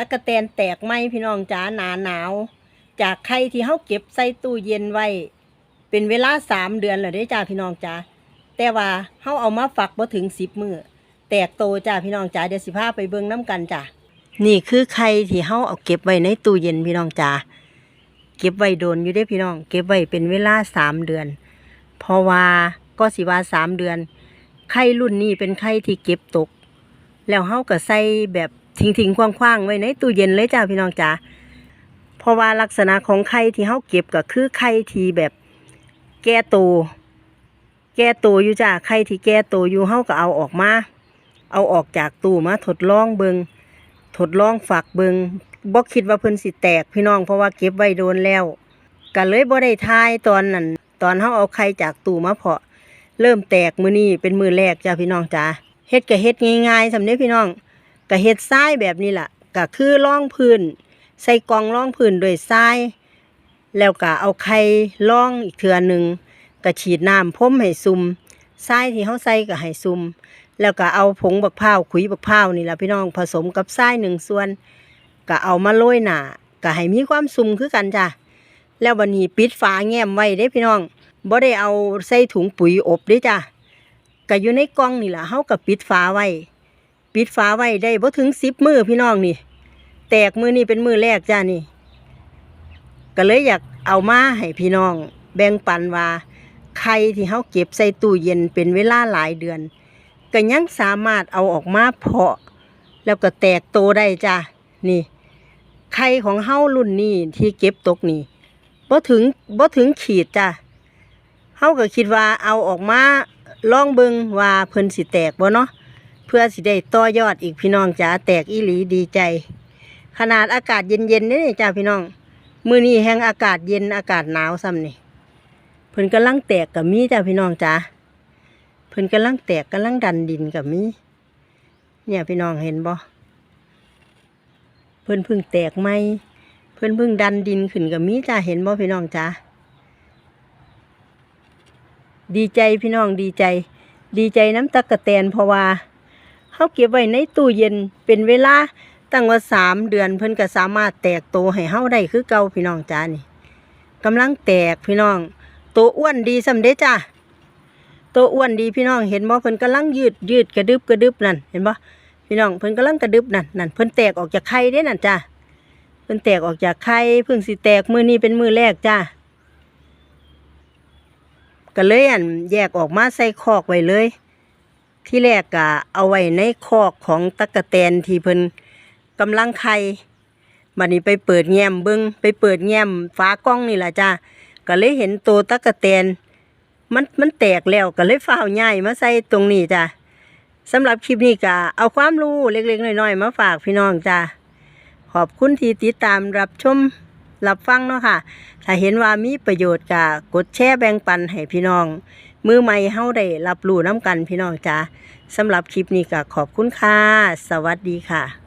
ตะกะแตนแตกไหมพี่น้องจ๋าหนาหนาว จากไข่ที่เฮาเก็บใส่ตู้เย็นไว้ เป็นเวลาสามเดือนแล้วเด้จ้าพี่น้องจ๋าแต่ว่าเฮาเอามาฝักบ่ถึงสิบมือแตกโตจ้าพี่น้องจ๋าเดี๋ยวสิพาไปเบิ่งน้ำกันจ้ะนี่คือไข่ที่เฮาเอาเก็บไว้ในตู้เย็นพี่น้องจ๋าเก็บไว้โดนอยู่เด้พี่น้อง เก็บไว้เป็นเวลาสามเดือน เพราะว่าก็สิว่าสามเดือน ไข่รุ่นนี้เป็นไข่ที่เก็บตก แล้วเฮาก็ใส่แบบ ทิ้งๆคว้างๆไว้ในตู้เย็นเลยจ้าพี่น้องจ๋าเพราะว่าลักษณะของไข่ที่เฮาเก็บก็คือไข่ที่แบบแก่โตวแก่โตวอยู่จ้าไข่ที่แก่โตวอยู่เฮาก็เอาออกมา เอาออกจากตู้มาทดลองเบิงทดลองฝักเบิงบ่คิดว่าเพิ่นสิแตกพี่น้องเพราะว่าเก็บไว้โดนแล้วก็เลยบ่ได้ทายตอนนั้นตอนเฮาเอาไข่จากตู้มาเพาะ เริ่มแตกมือนี้เป็นมือแรกจ้าพี่น้องจ้าเฮ็ดก็เฮ็ดง่ายๆสำเนีพี่น้อง ก็เฮ็ดทรายแบบนี้ล่ะก็คือรองพื้น ใส่กองรองพื้นด้วยทราย แล้วก็เอาไข่รองอีกเทื่อหนึ่งก็ฉีดน้ำพ่มให้ซุ่มทรายที่เฮาใส่ก็ให้ซุ่มแล้วก็เอาผงบักพร้าวขุยบักพร้าวนี่ล่ะพี่น้องผสมกับทรายหนึ่งส่วน ก็เอามาโรยหน้าก็ให้มีความซุ่มคือกันจ้ะแล้ววันนี้ปิดฝาแง้มไว้เด้พี่น้องบ่ได้เอาใส่ถุงปุ๋ยอบด้จ้ะก็อยู่ในกล่องนี่ล่ะเฮาก็ปิดฝาไว้ ปิดฝาไว้ได้บ่ถึง10มื้อพี่น้องนี่ แตกมือนี้เป็นมือแรกจ้านี่ ก็เลยอยากเอามาให้พี่น้อง แบ่งปันว่าไข่ที่เฮาเก็บใส่ตู้เย็นเป็นเวลาหลายเดือน ก็ยังสามารถเอาออกมาเพาะ แล้วก็แตกโตได้จ้ะนี่ไข่ของเฮารุ่นนี้ที่เก็บตกนี่บ่ถึงบ่ถึงขีดจ้ะเฮาก็คิดว่าเอาออกมาลองเบิงว่าเพิ่นสิแตกบ่เนาะ เพื่อสิได้ต่อยอดอีกพี่น้องจ๋าแตกอีหลีดีใจ ขนาดอากาศเย็นๆนี่จ้าพี่น้อง มือนี้แห้งอากาศเย็นอากาศหนาวซ้ำนี่เพิ่นกำลังแตกกับมีจ้าพี่น้องจ๋าเพิ่นกำลังแตกกำลังดันดินกับมีเนี่ยพี่น้องเห็นบ่เพิ่นเพิ่งแตกไหมเพิ่นเพิ่งดันดินขึ้นกับมีจ้าเห็นบ่พี่น้องจ๋าดีใจพี่น้องดีใจ ดีใจน้ำตะกะแตนเพราะว่า เขาเก็บไว้ในตู้เย็นเป็นเวลาตั้งว่าสามเดือนเพิ่นก็สามารถแตกโตให้เฮาได้คือเก่าพี่น้องจ้านี่กำลังแตกพี่น้องโตอ้วนดีสำเด็จจ้าโตอ้วนดีพี่น้องเห็นบ่เพิ่นกำลังยืดยืดกระดึบกระดึบนั่นเห็นบ่พี่น้องเพิ่นกำลังกระดึบนั่นนั่นเพิ่นแตกออกจากไข่เด้นั่นจ้าเพิ่นแตกออกจากไข่เพิ่งสิแตกมือนี้เป็นมือแรกจ้าก็เลยอันแยกออกมาใส่คอกไว้เลย ที่แรกก็เอาไว้ในคอกของตะกะแตนที่เพิ่นกำลังไข่บัดนี้ไปเปิดแง้มเบิงไปเปิดแง้มฟ้ากล้องนี่ล่ะจ้าก็เลยเห็นตัวตะกะแตนมันมันแตกแล้วก็เลยฝ้าวย้ายมาใส่ตรงนี้จ้าสำหรับคลิปนี้ก็เอาความรู้เล็กๆน้อยๆมาฝากพี่น้องจ้าขอบคุณที่ติดตามรับชมรับฟังเนาะค่ะ ถ้าเห็นว่ามีประโยชน์ก็กดแชร์แบ่งปันให้พี่น้อง มือใหม่เฮาได้รับรู้น้ำกันพี่น้องจ้าสำหรับคลิปนี้ก็ขอบคุณค่ะ สวัสดีค่ะ